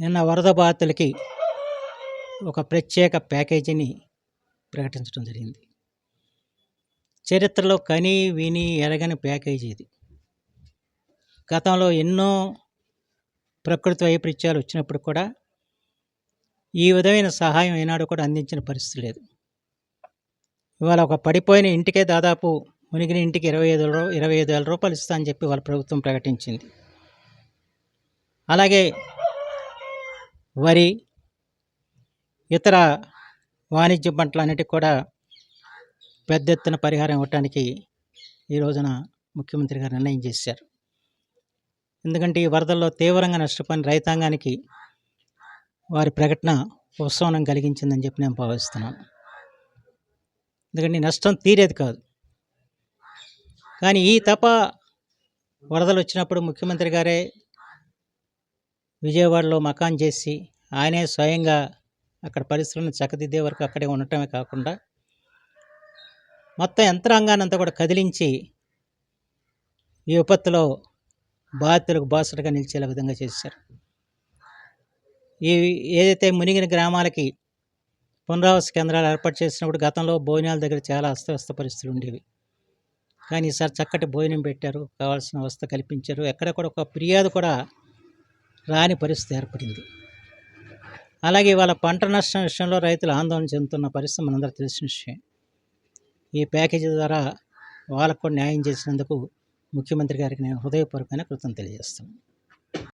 నిన్న వరద బాధితులకి ఒక ప్రత్యేక ప్యాకేజీని ప్రకటించడం జరిగింది. చరిత్రలో కని విని ఎరగని ప్యాకేజీ ఇది. గతంలో ఎన్నో ప్రకృతి వైపరీత్యాలు వచ్చినప్పుడు కూడా ఈ విధమైన సహాయం ఏనాడు కూడా అందించిన పరిస్థితి లేదు. ఇవాళ ఒక పడిపోయిన ఇంటికే దాదాపు మునిగిన ఇంటికి ఇరవై ఐదు ఇరవై ఐదు వేల రూపాయలు ఇస్తా అని చెప్పి వాళ్ళ ప్రభుత్వం ప్రకటించింది. అలాగే వరి ఇతర వాణిజ్య పంటలన్నిటికి కూడా పెద్ద ఎత్తున పరిహారం ఇవ్వటానికి ఈ రోజున ముఖ్యమంత్రి గారు నిర్ణయం చేశారు. ఎందుకంటే ఈ వరదల్లో తీవ్రంగా నష్టపోయిన రైతాంగానికి వారి ప్రకటన ఉపశమనం కలిగించిందని చెప్పి నేను భావిస్తున్నాను. ఎందుకంటే ఈ నష్టం తీరేది కాదు. కానీ ఈ తప వరదలు వచ్చినప్పుడు ముఖ్యమంత్రి గారే విజయవాడలో మకాన్ చేసి ఆయనే స్వయంగా అక్కడ పరిస్థితులను చక్కదిద్దే వరకు అక్కడే ఉండటమే కాకుండా మొత్తం యంత్రాంగాన్ని అంతా కూడా కదిలించి ఈ విపత్తులో బాధితులకు బాసటగా నిలిచేలా విధంగా చేశారు. ఈ ఏదైతే మునిగిన గ్రామాలకి పునరావాస కేంద్రాలు ఏర్పాటు చేసినప్పుడు గతంలో భోజనాల దగ్గర చాలా అస్తవ్యస్త పరిస్థితులు ఉండేవి. కానీ ఈసారి చక్కటి భోజనం పెట్టారు కావాల్సిన వ్యవస్థ కల్పించారు. ఎక్కడ కూడా ఒక ఫిర్యాదు కూడా రాని పరిస్థితి ఏర్పడింది. అలాగే వాళ్ళ పంట నష్టం విషయంలో రైతులు ఆందోళన చెందుతున్న పరిస్థితి మనందరూ తెలిసిన విషయం. ఈ ప్యాకేజీ ద్వారా వాళ్ళకు న్యాయం చేసినందుకు ముఖ్యమంత్రి గారికి నేను హృదయపూర్వకమైన కృతం తెలియజేస్తాను